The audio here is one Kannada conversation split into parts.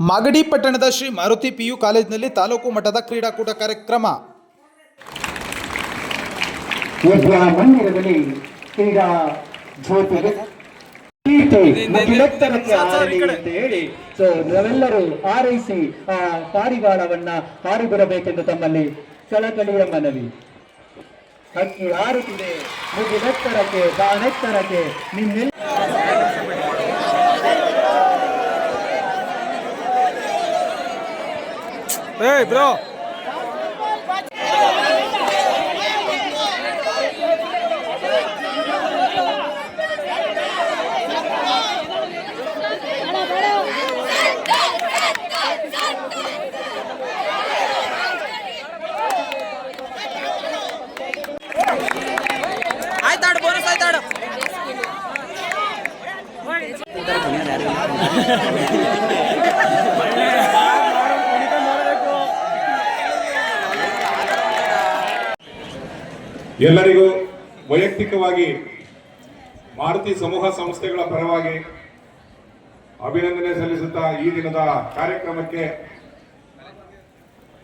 ಮಾಗಡಿ ಪಟ್ಟಣದ ಶ್ರೀ ಮಾರುತಿ ಪಿಯು ಕಾಲೇಜಿನಲ್ಲಿ ತಾಲೂಕು ಮಟ್ಟದ ಕ್ರೀಡಾಕೂಟ ಕಾರ್ಯಕ್ರಮ. ಮಂದಿರದಲ್ಲಿ ಕ್ರೀಡಾ ಆರಲಿ ಹೇಳಿ, ಸೊ ನಾವೆಲ್ಲರೂ ಹಾರೈಸಿ, ಆ, ಪಾರಿವಾಳವನ್ನ ಹಾರಿ ಬರಬೇಕೆಂದು ತಮ್ಮಲ್ಲಿ ಕಳಕಳಿಯ ಮನವಿ. ಹಕ್ಕಿ ಹಾರುತ್ತಿದೆ ಮುಗಿಲೆತ್ತರಕ್ಕೆ ಬಾನೆತ್ತರಕ್ಕೆ ನಿಮ್ಮೆಲ್ಲ Ei, bro. ಎಲ್ಲರಿಗೂ ವೈಯಕ್ತಿಕವಾಗಿ ಮಾರುತಿ ಸಮೂಹ ಸಂಸ್ಥೆಗಳ ಪರವಾಗಿ ಅಭಿನಂದನೆ ಸಲ್ಲಿಸುತ್ತಾ ಈ ದಿನದ ಕಾರ್ಯಕ್ರಮಕ್ಕೆ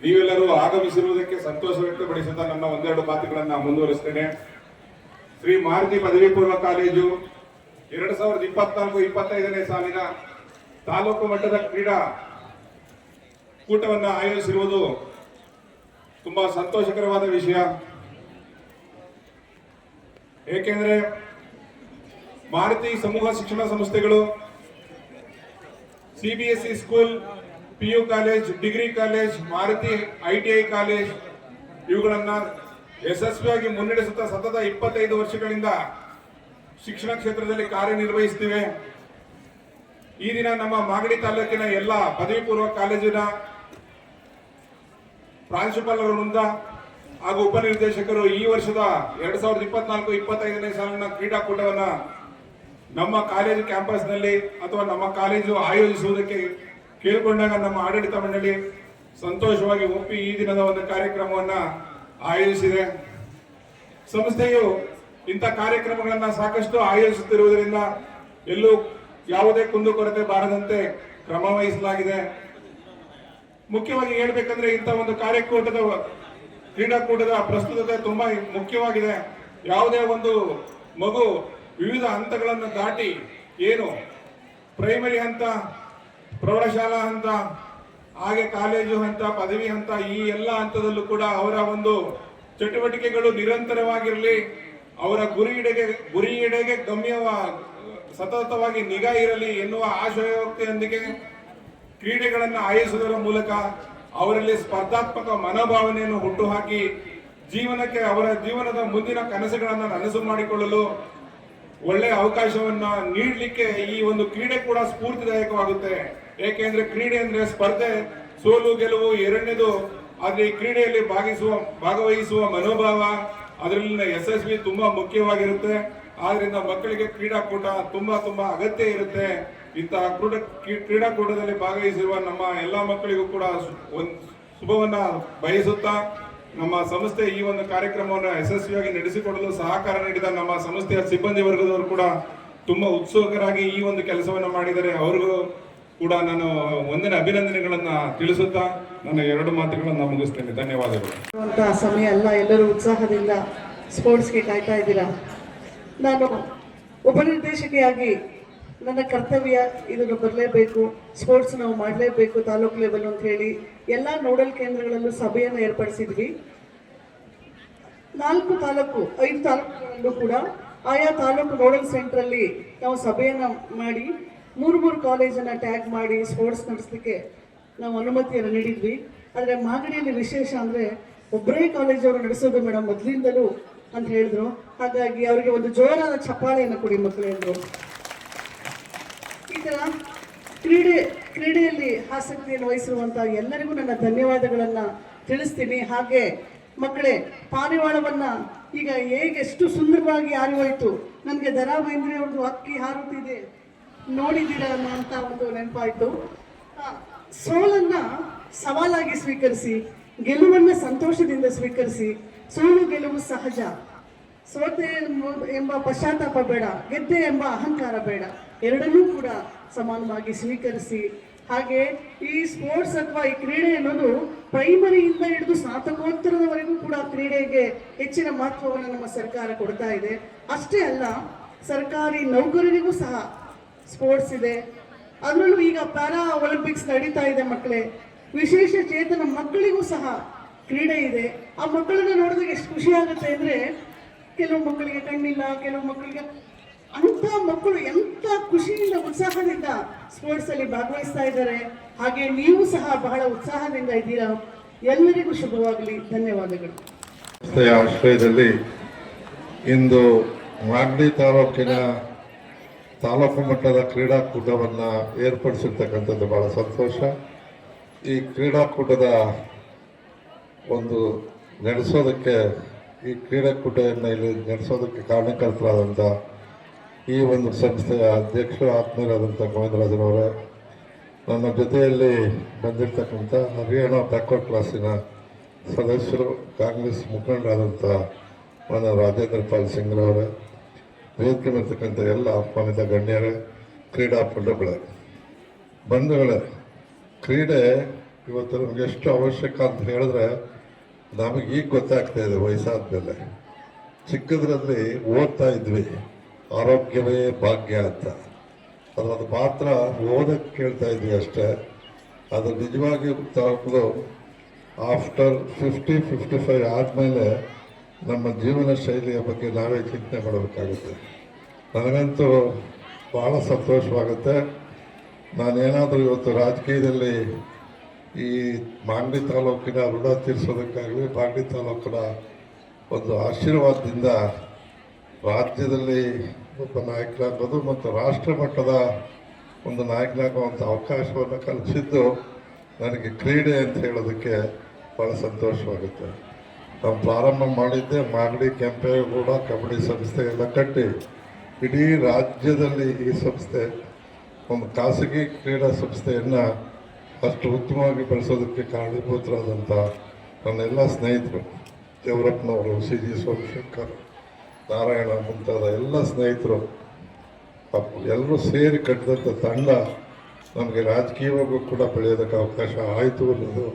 ನೀವೆಲ್ಲರೂ ಆಗಮಿಸಿರುವುದಕ್ಕೆ ಸಂತೋಷ ವ್ಯಕ್ತಪಡಿಸುತ್ತಾ ನನ್ನ ಒಂದೆರಡು ಮಾತುಗಳನ್ನು ಮುಂದುವರಿಸ್ತೇನೆ. ಶ್ರೀ ಮಾರುತಿ ಪದವಿ ಪೂರ್ವ ಕಾಲೇಜು ಎರಡು ಸಾವಿರದ ಇಪ್ಪತ್ನಾಲ್ಕು, ಇಪ್ಪತ್ತೈದನೇ ಸಾಲಿನ ತಾಲೂಕು ಮಟ್ಟದ ಕ್ರೀಡಾ ಕೂಟವನ್ನು ಆಯೋಜಿಸಿರುವುದು ತುಂಬಾ ಸಂತೋಷಕರವಾದ ವಿಷಯ. ಏಕೆಂದ್ರೆ ಭಾರತೀಯ ಸಮೂಹ ಶಿಕ್ಷಣ ಸಂಸ್ಥೆಗಳು CBSE school PU college, degree college Maruti ITI college, ಇವುಗಳನ್ನ ಯಶಸ್ವಿಯಾಗಿ ಮುನ್ನಡೆಸುತ್ತಾ ಸತತ ಇಪ್ಪತ್ತೈದು ವರ್ಷಗಳಿಂದ ಶಿಕ್ಷಣ ಕ್ಷೇತ್ರದಲ್ಲಿ ಕಾರ್ಯನಿರ್ವಹಿಸುತ್ತಿವೆ ಈ ದಿನ ನಮ್ಮ ಮಾಗಡಿ ತಾಲೂಕಿನ ಎಲ್ಲ ಪದವಿ ಪೂರ್ವ ಕಾಲೇಜಿನ ಪ್ರಾಂಶುಪಾಲರ ವೃಂದ ಹಾಗೂ ಉಪನಿರ್ದೇಶಕರು ಈ ವರ್ಷದ ಎರಡ್ ಸಾವಿರದ ಇಪ್ಪತ್ನಾಲ್ಕು, ಇಪ್ಪತ್ತೈದನೇ ಸಾಲಿನ ಕ್ರೀಡಾಕೂಟವನ್ನ ನಮ್ಮ ಕಾಲೇಜು ಕ್ಯಾಂಪಸ್ನಲ್ಲಿ ಅಥವಾ ನಮ್ಮ ಕಾಲೇಜು ಆಯೋಜಿಸುವುದಕ್ಕೆ ಕೇಳಿಕೊಂಡಾಗ ನಮ್ಮ ಆಡಳಿತ ಮಂಡಳಿ ಸಂತೋಷವಾಗಿ ಒಪ್ಪಿ ಈ ದಿನದ ಒಂದು ಕಾರ್ಯಕ್ರಮವನ್ನ ಆಯೋಜಿಸಿದೆ. ಸಂಸ್ಥೆಯು ಇಂಥ ಕಾರ್ಯಕ್ರಮಗಳನ್ನು ಸಾಕಷ್ಟು ಆಯೋಜಿಸುತ್ತಿರುವುದರಿಂದ ಎಲ್ಲೂ ಯಾವುದೇ ಕುಂದುಕೊರತೆ ಬಾರದಂತೆ ಕ್ರಮ ವಹಿಸಲಾಗಿದೆ. ಮುಖ್ಯವಾಗಿ ಹೇಳ್ಬೇಕಂದ್ರೆ ಇಂಥ ಒಂದು ಕಾರ್ಯಕೂಟದ ಕ್ರೀಡಾಕೂಟದ ಪ್ರಸ್ತುತತೆ ತುಂಬಾ ಮುಖ್ಯವಾಗಿದೆ. ಯಾವುದೇ ಒಂದು ಮಗು ವಿವಿಧ ಹಂತಗಳನ್ನು ದಾಟಿ ಏನು ಪ್ರೈಮರಿ ಹಂತ, ಪ್ರೌಢಶಾಲಾ ಹಂತ, ಹಾಗೆ ಕಾಲೇಜು ಹಂತ, ಪದವಿ ಹಂತ ಈ ಎಲ್ಲ ಹಂತದಲ್ಲೂ ಕೂಡ ಅವರ ಒಂದು ಚಟುವಟಿಕೆಗಳು ನಿರಂತರವಾಗಿರಲಿ, ಅವರ ಗುರಿಯೆಡೆಗೆ ಗುರಿಯೆಡೆಗೆ ಗಮ್ಯವ, ಸತತವಾಗಿ ನಿಗಾ ಇರಲಿ ಎನ್ನುವ ಆಶಯೋಕ್ತಿಯೊಂದಿಗೆ ಕ್ರೀಡೆಗಳನ್ನು ಆಯೋಜಿಸುವುದರ ಮೂಲಕ ಅವರಲ್ಲಿ ಸ್ಪರ್ಧಾತ್ಮಕ ಮನೋಭಾವನೆಯನ್ನು ಹುಟ್ಟುಹಾಕಿ ಜೀವನಕ್ಕೆ ಅವರ ಜೀವನದ ಮುಂದಿನ ಕನಸುಗಳನ್ನು ನನಸು ಮಾಡಿಕೊಳ್ಳಲು ಒಳ್ಳೆಯ ಅವಕಾಶವನ್ನ ನೀಡಲಿಕ್ಕೆ ಈ ಒಂದು ಕ್ರೀಡೆ ಕೂಡ ಸ್ಫೂರ್ತಿದಾಯಕವಾಗುತ್ತೆ. ಏಕೆಂದ್ರೆ ಕ್ರೀಡೆ ಅಂದ್ರೆ ಸ್ಪರ್ಧೆ, ಸೋಲು, ಗೆಲುವು ಎರಡನೇದು. ಆದ್ರೆ ಈ ಕ್ರೀಡೆಯಲ್ಲಿ ಭಾಗಿಸುವ, ಭಾಗವಹಿಸುವ ಮನೋಭಾವ, ಅದರಲ್ಲಿನ ಯಶಸ್ವಿ ತುಂಬಾ ಮುಖ್ಯವಾಗಿರುತ್ತೆ. ಆದ್ರಿಂದ ಮಕ್ಕಳಿಗೆ ಕ್ರೀಡಾಕೂಟ ತುಂಬಾ ತುಂಬಾ ಅಗತ್ಯ ಇರುತ್ತೆ. ಇಂತಹ ಕ್ರೀಡ ಕ್ರೀಡಾಕೂಟದಲ್ಲಿ ಭಾಗವಹಿಸಿರುವ ನಮ್ಮ ಎಲ್ಲಾ ಮಕ್ಕಳಿಗೂ ಕೂಡ ಒಂದು ಶುಭವನ್ನ ಬಯಸುತ್ತಾ ನಮ್ಮ ಸಂಸ್ಥೆ ಈ ಒಂದು ಕಾರ್ಯಕ್ರಮವನ್ನು ಯಶಸ್ವಿಯಾಗಿ ನಡೆಸಿಕೊಡಲು ಸಹಕಾರ ನೀಡಿದ ನಮ್ಮ ಸಂಸ್ಥೆಯ ಸಿಬ್ಬಂದಿ ವರ್ಗದವರು ಕೂಡ ತುಂಬಾ ಉತ್ಸುಕರಾಗಿ ಈ ಒಂದು ಕೆಲಸವನ್ನು ಮಾಡಿದರೆ ಅವರಿಗೂ ಕೂಡ ನಾನು ಒಂದಿನ ಅಭಿನಂದನೆಗಳನ್ನ ತಿಳಿಸುತ್ತಾ ನನ್ನ ಎರಡು ಮಾತುಗಳನ್ನು ಮುಗಿಸ್ತೇನೆ. ಧನ್ಯವಾದಗಳು. ಸಮಯ ಎಲ್ಲ ಎಲ್ಲರೂ ಉತ್ಸಾಹದಿಂದ ಸ್ಪೋರ್ಟ್ಸ್ಗೆ ಕಾಯ್ತಾ ಇದ್ದೀರಾ? ನಾನು ಉಪನಿರ್ದೇಶಕಿಯಾಗಿ ನನ್ನ ಕರ್ತವ್ಯ ಇದನ್ನು ಬರಲೇಬೇಕು ಸ್ಪೋರ್ಟ್ಸ್ ನಾವು ಮಾಡಲೇಬೇಕು ತಾಲೂಕು ಲೆವೆಲ್ ಅಂತ ಹೇಳಿ ಎಲ್ಲ ನೋಡಲ್ ಕೇಂದ್ರಗಳಲ್ಲೂ ಸಭೆಯನ್ನು ಏರ್ಪಡಿಸಿದ್ವಿ. ನಾಲ್ಕು ತಾಲೂಕು, ಐದು ತಾಲೂಕುಗಳಲ್ಲೂ ಕೂಡ ಆಯಾ ತಾಲೂಕು ನೋಡಲ್ ಸೆಂಟ್ರಲ್ಲಿ ನಾವು ಸಭೆಯನ್ನು ಮಾಡಿ, ಮೂರು ಮೂರು ಕಾಲೇಜನ್ನು ಟ್ಯಾಗ್ ಮಾಡಿ ಸ್ಪೋರ್ಟ್ಸ್ ನಡೆಸಲಿಕ್ಕೆ ನಾವು ಅನುಮತಿಯನ್ನು ನೀಡಿದ್ವಿ. ಆದರೆ ಮಾಗಡಿಯಲ್ಲಿ ವಿಶೇಷ ಅಂದರೆ ಒಬ್ಬರೇ ಕಾಲೇಜವರು ನಡೆಸೋದು ಮೇಡಮ್ ಮೊದಲಿಂದಲೂ ಅಂತ ಹೇಳಿದ್ರು. ಹಾಗಾಗಿ ಅವರಿಗೆ ಒಂದು ಜೋರಾದ ಚಪ್ಪಾಳೆಯನ್ನು ಕೊಡಿ ಮಕ್ಕಳು ಎಂದರು ಈ ಥರ ಕ್ರೀಡೆ, ಕ್ರೀಡೆಯಲ್ಲಿ ಆಸಕ್ತಿಯನ್ನು ವಹಿಸಿರುವಂಥ ಎಲ್ಲರಿಗೂ ನನ್ನ ಧನ್ಯವಾದಗಳನ್ನು ತಿಳಿಸ್ತೀನಿ. ಹಾಗೆ ಮಕ್ಕಳೇ, ಪಾರಿವಾಳವನ್ನು ಈಗ ಹೇಗೆ ಎಷ್ಟು ಸುಂದರವಾಗಿ ಹಾರಿ ಹೋಯಿತು ನನಗೆ ದರಾ ಬೇಂದ್ರೆ ಅವ್ರದ್ದು ಅಕ್ಕಿ ಹಾರುತ್ತಿದೆ. ನೋಡಿದ್ದೀರಾ ಅಂತ ಒಂದು ನೆನಪಾಯಿತು. ಸೋಲನ್ನ ಸವಾಲಾಗಿ ಸ್ವೀಕರಿಸಿ. ಗೆಲುವನ್ನ ಸಂತೋಷದಿಂದ ಸ್ವೀಕರಿಸಿ. ಸೋಲು, ಗೆಲುವು ಸಹಜ. ಸೋತೆ ಎಂಬ- ಪಶ್ಚಾತ್ತಾಪ ಬೇಡ, ಗೆದ್ದೆ ಎಂಬ ಅಹಂಕಾರ ಬೇಡ. ಎರಡನ್ನೂ ಕೂಡ ಸಮಾನವಾಗಿ ಸ್ವೀಕರಿಸಿ. ಹಾಗೆ ಈ ಸ್ಪೋರ್ಟ್ಸ್ ಅಥವಾ ಈ ಕ್ರೀಡೆ ಅನ್ನೋದು ಪ್ರೈಮರಿಯಿಂದ ಹಿಡಿದು ಸ್ನಾತಕೋತ್ತರದವರೆಗೂ ಕೂಡ ಕ್ರೀಡೆಗೆ ಹೆಚ್ಚಿನ ಮಹತ್ವವನ್ನು ನಮ್ಮ ಸರ್ಕಾರ ಕೊಡ್ತಾ ಇದೆ. ಅಷ್ಟೇ ಅಲ್ಲ, ಸರ್ಕಾರಿ ನೌಕರರಿಗೂ ಸಹ ಸ್ಪೋರ್ಟ್ಸ್ ಇದೆ. ಅದರಲ್ಲೂ ಈಗ ಪ್ಯಾರಾ ಒಲಿಂಪಿಕ್ಸ್ ನಡೀತಾ ಇದೆ ಮಕ್ಕಳೇ ವಿಶೇಷ ಚೇತನ ಮಕ್ಕಳಿಗೂ ಸಹ ಕ್ರೀಡೆ ಇದೆ. ಆ ಮಕ್ಕಳನ್ನ ನೋಡಿದಾಗ ಎಷ್ಟು ಖುಷಿ ಆಗುತ್ತೆ ಅಂದ್ರೆ ಕೆಲವು ಮಕ್ಕಳಿಗೆ ಕಣ್ಣಿಲ್ಲ, ಕೆಲವು ಮಕ್ಕಳಿಗೆ ಅಂತ ಮಕ್ಕಳು ಎಂತ ಖುಷಿಯಿಂದ, ಉತ್ಸಾಹದಿಂದ ಸ್ಪೋರ್ಟ್ಸ್ ಅಲ್ಲಿ ಭಾಗವಹಿಸ್ತಾ ಇದ್ದಾರೆ. ಹಾಗೆ ನೀವು ಸಹ ಬಹಳ ಉತ್ಸಾಹದಿಂದ ಇದ್ದೀರಾ. ಎಲ್ಲರಿಗೂ ಶುಭವಾಗಲಿ. ಧನ್ಯವಾದಗಳು. ಆಶ್ರಯದಲ್ಲಿ ಇಂದು ಮಾಗಡಿ ತಾಲೂಕಿನ ತಾಲೂಕು ಮಟ್ಟದ ಕ್ರೀಡಾಕೂಟವನ್ನು ಏರ್ಪಡಿಸಿರ್ತಕ್ಕಂಥದ್ದು ಬಹಳ ಸಂತೋಷ. ಈ ಕ್ರೀಡಾಕೂಟದ ಒಂದು ನಡೆಸೋದಕ್ಕೆ, ಈ ಕ್ರೀಡಾಕೂಟವನ್ನು ಇಲ್ಲಿ ನಡೆಸೋದಕ್ಕೆ ಕಾರಣಕರ್ತರಾದಂಥ ಈ ಒಂದು ಸಂಸ್ಥೆಯ ಅಧ್ಯಕ್ಷರು, ಆತ್ಮೀಯರಾದಂಥ ಗೋವಿಂದರಾಜನವರೇ ನನ್ನ ಜೊತೆಯಲ್ಲಿ ಬಂದಿರತಕ್ಕಂಥ ಹರಿಯಾಣ ಬ್ಯಾಕ್ವರ್ಡ್ ಕ್ಲಾಸಿನ ಸದಸ್ಯರು, ಕಾಂಗ್ರೆಸ್ ಮುಖಂಡರಾದಂಥ ನನ್ನ ರಾಜೇಂದ್ರ ಪಾಲ್ ಸಿಂಗ್ರವರೇ ವೇದಿಕೆ ಬರ್ತಕ್ಕಂಥ ಎಲ್ಲ ಆಹ್ವಾನಿತ ಗಣ್ಯರೇ, ಕ್ರೀಡಾಪಟುಗಳೇ, ಬಂಧುಗಳೇ ಕ್ರೀಡೆ ಇವತ್ತು ನಮ್ಗೆ ಎಷ್ಟು ಅವಶ್ಯಕ ಅಂತ ಹೇಳಿದ್ರೆ ನಮಗೆ ಈಗ ಗೊತ್ತಾಗ್ತಾ ಇದೆ ವಯಸ್ಸಾದ ಮೇಲೆ ಚಿಕ್ಕದ್ರಲ್ಲಿ ಓದ್ತಾ ಇದ್ವಿ, ಆರೋಗ್ಯವೇ ಭಾಗ್ಯ ಅಂತ. ಅದರದ್ದು ಅದು ಮಾತ್ರ ಓದಕ್ಕೆ ಕೇಳ್ತಾ ಇದ್ವಿ ಅಷ್ಟೇ. ಅದು ನಿಜವಾಗಿ ತಗೊಂಡು ಆಫ್ಟರ್ ಫಿಫ್ಟಿ ಫಿಫ್ಟಿ ಫೈವ್ ಆದಮೇಲೆ ನಮ್ಮ ಜೀವನ ಶೈಲಿಯ ಬಗ್ಗೆ ನಾವೇ ಚಿಂತನೆ ಮಾಡಬೇಕಾಗುತ್ತೆ. ನನಗಂತೂ ಭಾಳ ಸಂತೋಷವಾಗುತ್ತೆ. ನಾನೇನಾದರೂ ಇವತ್ತು ರಾಜಕೀಯದಲ್ಲಿ ಈ ಮಾಗಡಿ ತಾಲೂಕಿನ ಋಣ ತೀರಿಸೋದಕ್ಕಾಗಲಿ ಮಾಗಡಿ ತಾಲೂಕಿನ ಒಂದು ಆಶೀರ್ವಾದದಿಂದ ರಾಜ್ಯದಲ್ಲಿ ಒಬ್ಬ ನಾಯಕನಾಗೋದು ಮತ್ತು ರಾಷ್ಟ್ರ ಮಟ್ಟದ ಒಂದು ನಾಯಕನಾಗುವಂಥ ಅವಕಾಶವನ್ನು ಕಲ್ಪಿಸಿದ್ದು ನನಗೆ ಕ್ರೀಡೆ ಅಂತ ಹೇಳೋದಕ್ಕೆ ಭಾಳ ಸಂತೋಷವಾಗುತ್ತೆ. ನಾವು ಪ್ರಾರಂಭ ಮಾಡಿದ್ದೆ, ಮಾಗಡಿ, ಕೆಂಪೇಗೌಡ, ಕಬಡ್ಡಿ ಸಂಸ್ಥೆ ಎಲ್ಲ ಕಟ್ಟಿ ಇಡೀ ರಾಜ್ಯದಲ್ಲಿ ಈ ಸಂಸ್ಥೆ ಒಂದು ಖಾಸಗಿ ಕ್ರೀಡಾ ಸಂಸ್ಥೆಯನ್ನು ಅಷ್ಟು ಉತ್ತಮವಾಗಿ ಬೆಳೆಸೋದಕ್ಕೆ ಕಾರಣೀಭೂತರಾದಂಥ ನನ್ನೆಲ್ಲ ಸ್ನೇಹಿತರು, ದೇವರಪ್ಪನವರು ಸಿ ಜಿ ಸೋಮಶೇಖರ್, ನಾರಾಯಣ ಮುಂತಾದ ಎಲ್ಲ ಸ್ನೇಹಿತರು ಎಲ್ಲರೂ ಸೇರಿ ಕಟ್ಟಿದಂಥ ತಂಡ ನಮಗೆ ರಾಜಕೀಯವಾಗೂ ಕೂಡ ಬೆಳೆಯೋದಕ್ಕೆ ಅವಕಾಶ ಆಯಿತು ಅನ್ನೋದು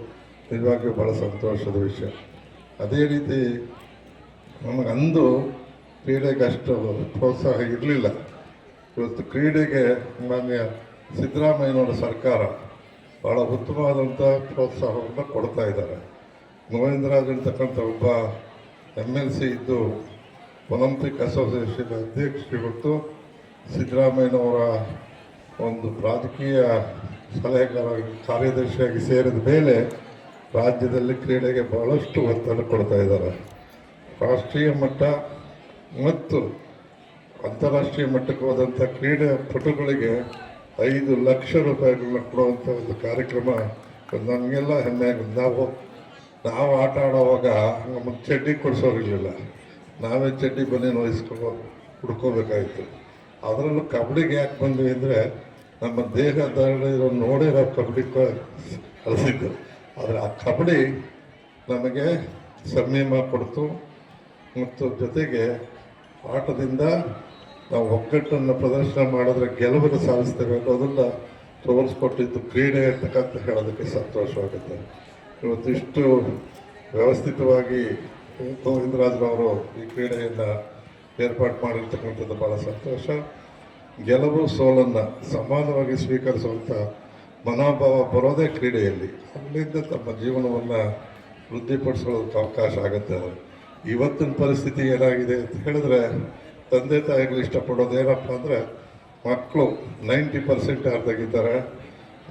ನಿಜವಾಗಿಯೂ ಭಾಳ ಸಂತೋಷದ ವಿಷಯ. ಅದೇ ರೀತಿ ನಮಗಂದು ಕ್ರೀಡೆಗೆ ಅಷ್ಟು ಪ್ರೋತ್ಸಾಹ ಇರಲಿಲ್ಲ. ಇವತ್ತು ಕ್ರೀಡೆಗೆ ಮಾನ್ಯ ಸಿದ್ದರಾಮಯ್ಯನವರ ಸರ್ಕಾರ ಭಾಳ ಉತ್ತಮವಾದಂಥ ಪ್ರೋತ್ಸಾಹವನ್ನು ಕೊಡ್ತಾ ಇದ್ದಾರೆ. ಗೋವಿಂದರಾಜ್ ಅಂತಕ್ಕಂಥ ಒಬ್ಬ ಎಂ ಎಲ್ ಸಿ ಇದ್ದು ಒಲಂಪಿಕ್ ಅಸೋಸಿಯೇಷನ್ ಅಧ್ಯಕ್ಷರು ಇವತ್ತು ಸಿದ್ದರಾಮಯ್ಯನವರ ಒಂದು ರಾಜಕೀಯ ಸಲಹೆಗಾರ ಕಾರ್ಯದರ್ಶಿಯಾಗಿ ಸೇರಿದ ಮೇಲೆ ರಾಜ್ಯದಲ್ಲಿ ಕ್ರೀಡೆಗೆ ಬಹಳಷ್ಟು ಒತ್ತನ್ನು ಕೊಡ್ತಾ ಇದ್ದಾರೆ. ರಾಷ್ಟ್ರೀಯ ಮಟ್ಟ ಮತ್ತು ಅಂತಾರಾಷ್ಟ್ರೀಯ ಮಟ್ಟಕ್ಕೆ ಹೋದಂಥ ಕ್ರೀಡೆ ಪಟುಗಳಿಗೆ ಐದು ಲಕ್ಷ ರೂಪಾಯಿಗಳನ್ನ ಕೊಡುವಂಥ ಒಂದು ಕಾರ್ಯಕ್ರಮ ನಮಗೆಲ್ಲ ಹೆಮ್ಮೆ ನಾವು ನಾವು ಆಟ ಆಡೋವಾಗ ನಮಗೆ ಚಡ್ಡಿ ಕೊಡಿಸೋರಿರಲಿಲ್ಲ ನಾವೇ ಚಡ್ಡಿ ಬನ್ನಿ ವಹಿಸ್ಕೊಂಡು ಹುಡ್ಕೋಬೇಕಾಯಿತು. ಅದರಲ್ಲೂ ಕಬಡ್ಡಿಗೆ ಯಾಕೆ ಬಂದ್ವಿ ಅಂದರೆ ನಮ್ಮ ದೇಹ ಧರಣಿರೋ ನೋಡೇ ನಾವು ಕಬಡ್ಡಿ ಕಲಿಸಿದ್ದು ಆದರೆ ಆ ಕಬಡ್ಡಿ ನಮಗೆ ಸಂಯಮ ಕೊಡ್ತು. ಮತ್ತು ಜೊತೆಗೆ ಆಟದಿಂದ ನಾವು ಒಗ್ಗಟ್ಟನ್ನು ಪ್ರದರ್ಶನ ಮಾಡಿದ್ರೆ ಗೆಲುವನ್ನು ಸಾಧಿಸ್ತೇವೆ ಅನ್ನೋದನ್ನು ತೋರಿಸ್ಕೊಟ್ಟಿದ್ದು ಕ್ರೀಡೆ ಅಂತಕ್ಕಂಥ ಹೇಳೋದಕ್ಕೆ ಸಂತೋಷವಾಗುತ್ತೆ. ಇವತ್ತು ಇಷ್ಟು ವ್ಯವಸ್ಥಿತವಾಗಿ ಗೋವಿಂದರಾಜ್ರವರು ಈ ಕ್ರೀಡೆಯನ್ನು ಏರ್ಪಾಡು ಮಾಡಿರ್ತಕ್ಕಂಥದ್ದು ಭಾಳ ಸಂತೋಷ. ಗೆಲುವು ಸೋಲನ್ನು ಸಮಾನವಾಗಿ ಸ್ವೀಕರಿಸುವಂಥ ಮನೋಭಾವ ಬರೋದೇ ಕ್ರೀಡೆಯಲ್ಲಿ. ಅಲ್ಲಿಂದ ತಮ್ಮ ಜೀವನವನ್ನು ವೃದ್ಧಿಪಡಿಸೋದಕ್ಕೆ ಅವಕಾಶ ಆಗುತ್ತೆ. ಇವತ್ತಿನ ಪರಿಸ್ಥಿತಿ ಏನಾಗಿದೆ ಅಂತ ಹೇಳಿದ್ರೆ ತಂದೆ ತಾಯಿಗಳು ಇಷ್ಟಪಡೋದು ಏನಪ್ಪ ಅಂದರೆ ಮಕ್ಕಳು ನೈಂಟಿ ಪರ್ಸೆಂಟ್ ಯಾರು ತೆಗಿತಾರೆ?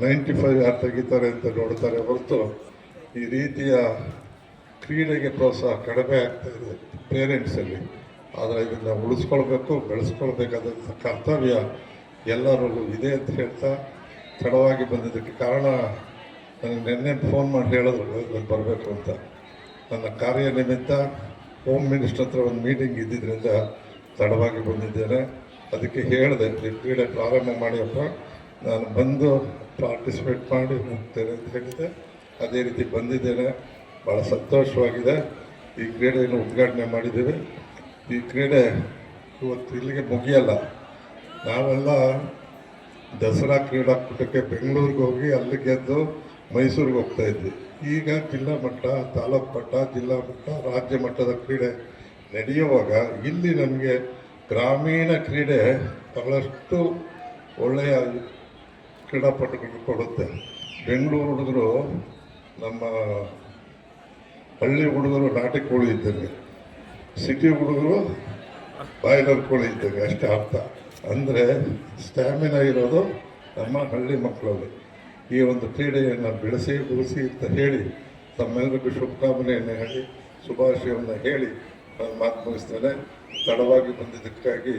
ನೈಂಟಿ ಫೈವ್ ಯಾರು ತೆಗಿತಾರೆ ಅಂತ ನೋಡ್ತಾರೆ ಹೊರತು ಈ ರೀತಿಯ ಕ್ರೀಡೆಗೆ ಪ್ರೋತ್ಸಾಹ ಕಡಿಮೆ ಆಗ್ತಾ ಇದೆ ಪೇರೆಂಟ್ಸಲ್ಲಿ ಆದರೆ ಇದನ್ನು ಉಳಿಸ್ಕೊಳ್ಬೇಕು ಬೆಳೆಸ್ಕೊಳ್ಬೇಕಾದಂಥ ಕರ್ತವ್ಯ ಎಲ್ಲರೂ ಇದೆ ಅಂತ ಹೇಳ್ತಾ ತಡವಾಗಿ ಬಂದಿದ್ದಕ್ಕೆ ಕಾರಣ ನನಗೆ ನಿನ್ನೆ ಫೋನ್ ಮಾಡಿ ಹೇಳಿದ್ರು ನಾನು ಬರಬೇಕು ಅಂತ. ನನ್ನ ಕಾರ್ಯ ನಿಮಿತ್ತ ಹೋಮ್ ಮಿನಿಸ್ಟರ್ ಹತ್ರ ಒಂದು ಮೀಟಿಂಗ್ ಇದ್ದಿದ್ದರಿಂದ ತಡವಾಗಿ ಬಂದಿದ್ದೇನೆ. ಅದಕ್ಕೆ ಹೇಳಿದೆ, ಈ ಕ್ರೀಡೆ ಪ್ರಾರಂಭ ಮಾಡಿಯಪ್ಪ, ನಾನು ಬಂದು ಪಾರ್ಟಿಸಿಪೇಟ್ ಮಾಡಿ ಹೋಗ್ತೇನೆ ಅಂತ ಹೇಳಿದೆ. ಅದೇ ರೀತಿ ಬಂದಿದ್ದೇನೆ. ಭಾಳ ಸಂತೋಷವಾಗಿದೆ. ಈ ಕ್ರೀಡೆಯನ್ನು ಉದ್ಘಾಟನೆ ಮಾಡಿದ್ದೇವೆ. ಈ ಕ್ರೀಡೆ ಇವತ್ತು ಇಲ್ಲಿಗೆ ಮುಗಿಯಲ್ಲ. ನಾವೆಲ್ಲ ದಸರಾ ಕ್ರೀಡಾಕೂಟಕ್ಕೆ ಬೆಂಗಳೂರಿಗೆ ಹೋಗಿ ಅಲ್ಲಿ ಗೆದ್ದು ಮೈಸೂರಿಗೆ ಹೋಗ್ತಾ ಇದ್ವಿ. ಈಗ ಜಿಲ್ಲಾ ಮಟ್ಟ, ತಾಲೂಕು ಮಟ್ಟ, ಜಿಲ್ಲಾ ಮಟ್ಟ, ರಾಜ್ಯ ಮಟ್ಟದ ಕ್ರೀಡೆ ನಡೆಯುವಾಗ ಇಲ್ಲಿ ನಮಗೆ ಗ್ರಾಮೀಣ ಕ್ರೀಡೆ ಬಹಳಷ್ಟು ಒಳ್ಳೆಯ ಕ್ರೀಡಾಪಟುಗಳು ಕೊಡುತ್ತೆ. ಬೆಂಗಳೂರು ಹುಡುಗರು ನಮ್ಮ ಹಳ್ಳಿ ಹುಡುಗರು ನಾಟಿ ಕೋಳಿ ಇದ್ದಂಗೆ ಸಿಟಿ ಹುಡುಗರು ಬಾಯ್ಲರ್ ಕೋಳಿ ಇದ್ದಂಗೆ ಅಷ್ಟೇ ಅರ್ಥ. ಅಂದರೆ ಸ್ಟ್ಯಾಮಿನಾ ಇರೋದು ನಮ್ಮ ಹಳ್ಳಿ ಮಕ್ಕಳಲ್ಲಿ. ಈ ಒಂದು ಕ್ರೀಡೆಯನ್ನು ಬೆಳೆಸಿ, ಉಳಿಸಿ ಅಂತ ಹೇಳಿ ತಮ್ಮೆಲ್ಲರಿಗೂ ಶುಭಕಾಮನೆಯನ್ನು ಹೇಳಿ, ಶುಭಾಶಯವನ್ನು ಹೇಳಿ ಮಾತು ಮುಗಿಸ್ತೇನೆ ತಡವಾಗಿ ಬಂದಿದ್ದಕ್ಕಾಗಿ